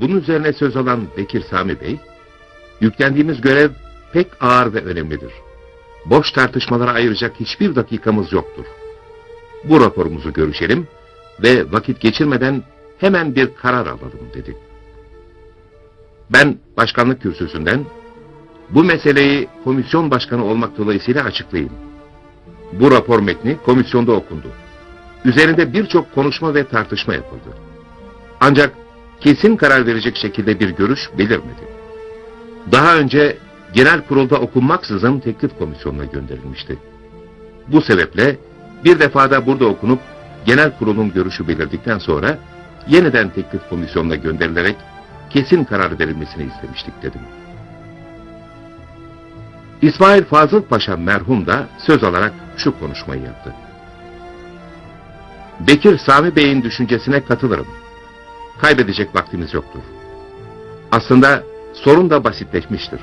bunun üzerine söz alan Bekir Sami Bey, yüklendiğimiz görev pek ağır ve önemlidir. Boş tartışmalara ayıracak hiçbir dakikamız yoktur. Bu raporumuzu görüşelim ve vakit geçirmeden hemen bir karar alalım dedi. Ben başkanlık kürsüsünden bu meseleyi komisyon başkanı olmak dolayısıyla açıklayayım. Bu rapor metni komisyonda okundu. Üzerinde birçok konuşma ve tartışma yapıldı. Ancak kesin karar verecek şekilde bir görüş belirmedi. Daha önce genel kurulda okunmaksızın teklif komisyonuna gönderilmişti. Bu sebeple bir defada burada okunup genel kurulun görüşü belirdikten sonra yeniden teklif komisyonuna gönderilerek kesin karar verilmesini istemiştik dedim. İsmail Fazıl Paşa merhum da söz alarak şu konuşmayı yaptı. Bekir Sami Bey'in düşüncesine katılırım. Kaybedecek vaktimiz yoktur. Aslında sorun da basitleşmiştir.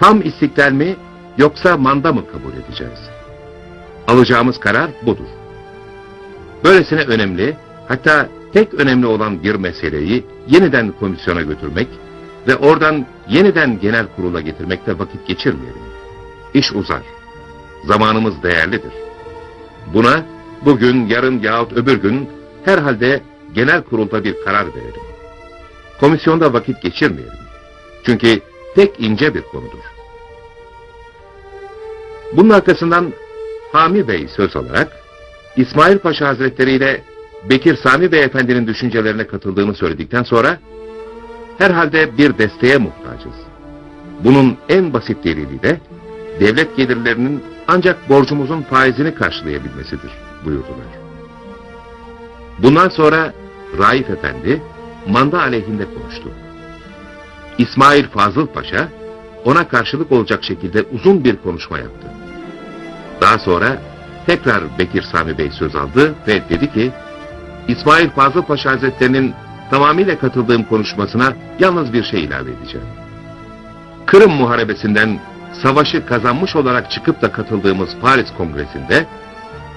Tam istiklal mi yoksa manda mı kabul edeceğiz? Alacağımız karar budur. Böylesine önemli, hatta tek önemli olan bir meseleyi yeniden komisyona götürmek ve oradan yeniden genel kurula getirmekte vakit geçirmeyelim. İş uzar. Zamanımız değerlidir. Buna bugün, yarın yahut öbür gün herhalde genel kurulda bir karar verelim. Komisyonda vakit geçirmeyelim. Çünkü tek ince bir konudur. Bunun arkasından Hami Bey söz alarak İsmail Paşa Hazretleri ile Bekir Sami Beyefendinin düşüncelerine katıldığını söyledikten sonra herhalde bir desteğe muhtacız. Bunun en basit delili de devlet gelirlerinin ancak borcumuzun faizini karşılayabilmesidir buyurdular. Bundan sonra Raif Efendi manda aleyhinde konuştu. İsmail Fazıl Paşa ona karşılık olacak şekilde uzun bir konuşma yaptı. Daha sonra tekrar Bekir Sami Bey söz aldı ve dedi ki İsmail Fazıl Paşa Hazretleri'nin tamamıyla katıldığım konuşmasına yalnız bir şey ilave edeceğim. Kırım Muharebesi'nden savaşı kazanmış olarak çıkıp da katıldığımız Paris Kongresi'nde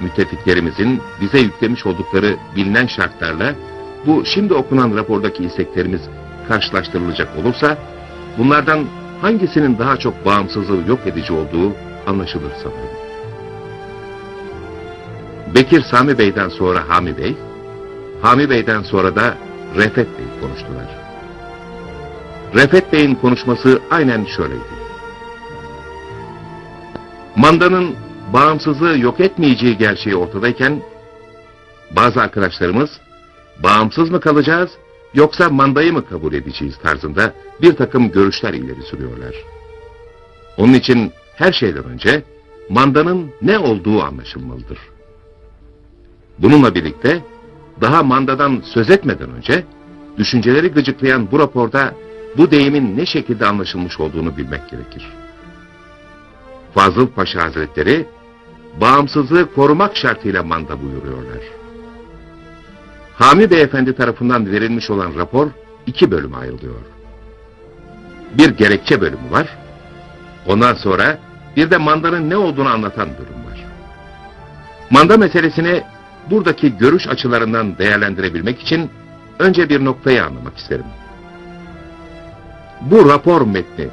müttefiklerimizin bize yüklemiş oldukları bilinen şartlarla bu şimdi okunan rapordaki isteklerimiz karşılaştırılacak olursa bunlardan hangisinin daha çok bağımsızlığı yok edici olduğu anlaşılır sanırım. Bekir Sami Bey'den sonra Hami Bey, Hami Bey'den sonra da Refet Bey konuştular. Refet Bey'in konuşması aynen şöyleydi. Manda'nın bağımsızlığı yok etmeyeceği gerçeği ortadayken, bazı arkadaşlarımız, bağımsız mı kalacağız, yoksa mandayı mı kabul edeceğiz tarzında bir takım görüşler ileri sürüyorlar. Onun için her şeyden önce, mandanın ne olduğu anlaşılmalıdır. Bununla birlikte, daha mandadan söz etmeden önce, düşünceleri gıcıklayan bu raporda bu deyimin ne şekilde anlaşılmış olduğunu bilmek gerekir. Fazıl Paşa Hazretleri, bağımsızlığı korumak şartıyla manda buyuruyorlar. Hami Beyefendi tarafından verilmiş olan rapor iki bölüme ayrılıyor. Bir gerekçe bölümü var, ondan sonra bir de mandanın ne olduğunu anlatan bölüm var. Manda meselesini buradaki görüş açılarından değerlendirebilmek için önce bir noktayı anlamak isterim. Bu rapor metni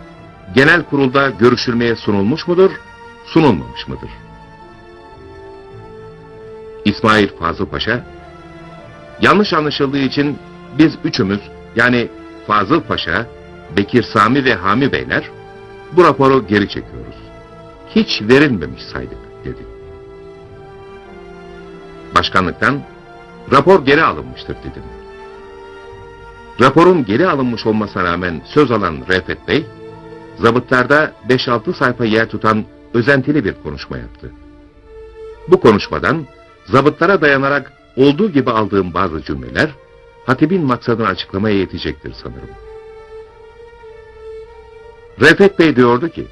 genel kurulda görüşülmeye sunulmuş mudur, sunulmamış mıdır? İsmail Fazıl Paşa, yanlış anlaşıldığı için biz üçümüz yani Fazıl Paşa, Bekir Sami ve Hami Beyler bu raporu geri çekiyoruz. Hiç verilmemiş saydık dedi. Başkanlıktan rapor geri alınmıştır dedim. Raporun geri alınmış olmasına rağmen söz alan Refet Bey, zabıtlarda 5-6 sayfa yer tutan özentili bir konuşma yaptı. Bu konuşmadan zabıtlara dayanarak olduğu gibi aldığım bazı cümleler, hatibin maksadını açıklamaya yetecektir sanırım. Refet Bey diyordu ki,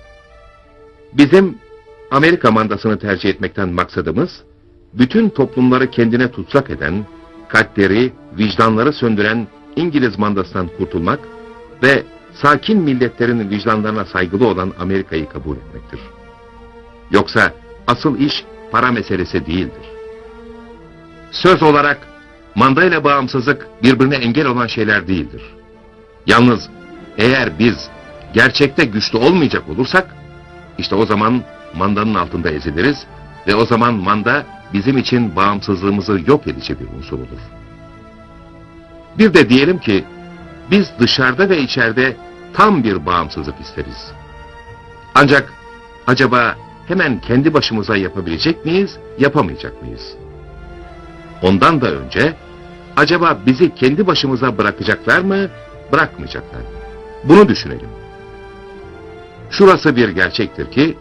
bizim Amerika mandasını tercih etmekten maksadımız, bütün toplumları kendine tutsak eden, kalpleri, vicdanları söndüren İngiliz mandasından kurtulmak ve sakin milletlerin vicdanlarına saygılı olan Amerika'yı kabul etmektir. Yoksa asıl iş para meselesi değildir. Söz olarak manda ile bağımsızlık birbirine engel olan şeyler değildir. Yalnız eğer biz gerçekte güçlü olmayacak olursak, işte o zaman mandanın altında eziliriz ve o zaman manda bizim için bağımsızlığımızı yok edici bir unsur olur. Bir de diyelim ki biz dışarıda ve içeride tam bir bağımsızlık isteriz. Ancak acaba hemen kendi başımıza yapabilecek miyiz, yapamayacak mıyız? Ondan da önce acaba bizi kendi başımıza bırakacaklar mı, bırakmayacaklar mı? Bunu düşünelim. Şurası bir gerçektir ki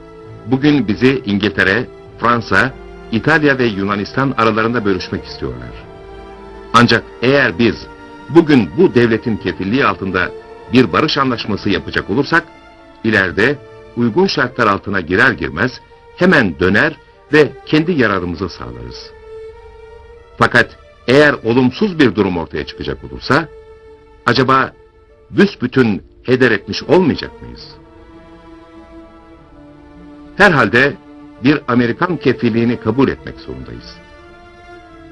bugün bizi İngiltere, Fransa, İtalya ve Yunanistan aralarında bölüşmek istiyorlar. Ancak eğer biz bugün bu devletin kefilliği altında bir barış anlaşması yapacak olursak, ileride uygun şartlar altına girer girmez hemen döner ve kendi yararımızı sağlarız. Fakat eğer olumsuz bir durum ortaya çıkacak olursa, acaba büsbütün heder etmiş olmayacak mıyız? Herhalde bir Amerikan kefilliğini kabul etmek zorundayız.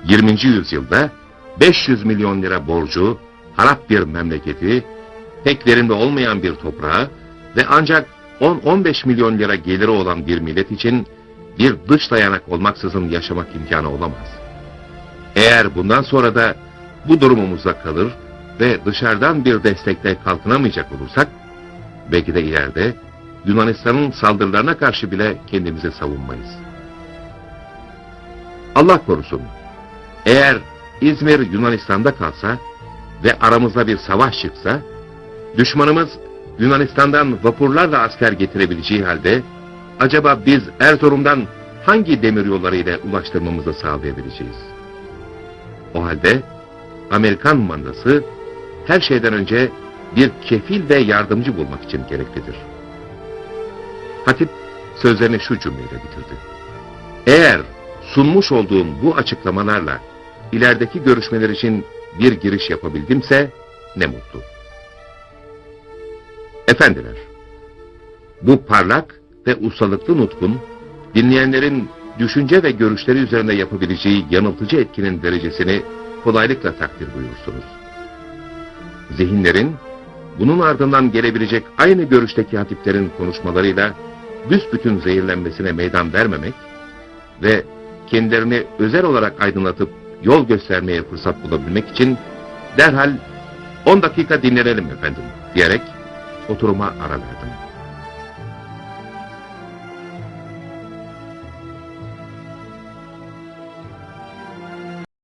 20. yüzyılda 500 milyon lira borcu, harap bir memleketi, pek verimli olmayan bir toprağı ve ancak 10-15 milyon lira geliri olan bir millet için bir dış dayanak olmaksızın yaşamak imkanı olamaz. Eğer bundan sonra da bu durumumuzda kalır ve dışarıdan bir destekle kalkınamayacak olursak, belki de ileride Yunanistan'ın saldırılarına karşı bile kendimizi savunmayız. Allah korusun, eğer İzmir Yunanistan'da kalsa ve aramızda bir savaş çıksa, düşmanımız Yunanistan'dan vapurlarla asker getirebileceği halde, acaba biz Erzurum'dan hangi demir yolları ile ulaştırmamızı sağlayabileceğiz? O halde Amerikan mandası her şeyden önce bir kefil ve yardımcı bulmak için gereklidir. Hatip sözlerini şu cümleyle bitirdi. Eğer sunmuş olduğum bu açıklamalarla ilerideki görüşmeler için bir giriş yapabildimse ne mutlu. Efendiler, bu parlak ve ustalıklı nutkun dinleyenlerin düşünce ve görüşleri üzerinde yapabileceği yanıltıcı etkinin derecesini kolaylıkla takdir buyursunuz. Zihinlerin bunun ardından gelebilecek aynı görüşteki hatiplerin konuşmalarıyla büsbütün zehirlenmesine meydan vermemek ve kendilerini özel olarak aydınlatıp yol göstermeye fırsat bulabilmek için derhal 10 dakika dinlenelim efendim diyerek oturuma ara verdim.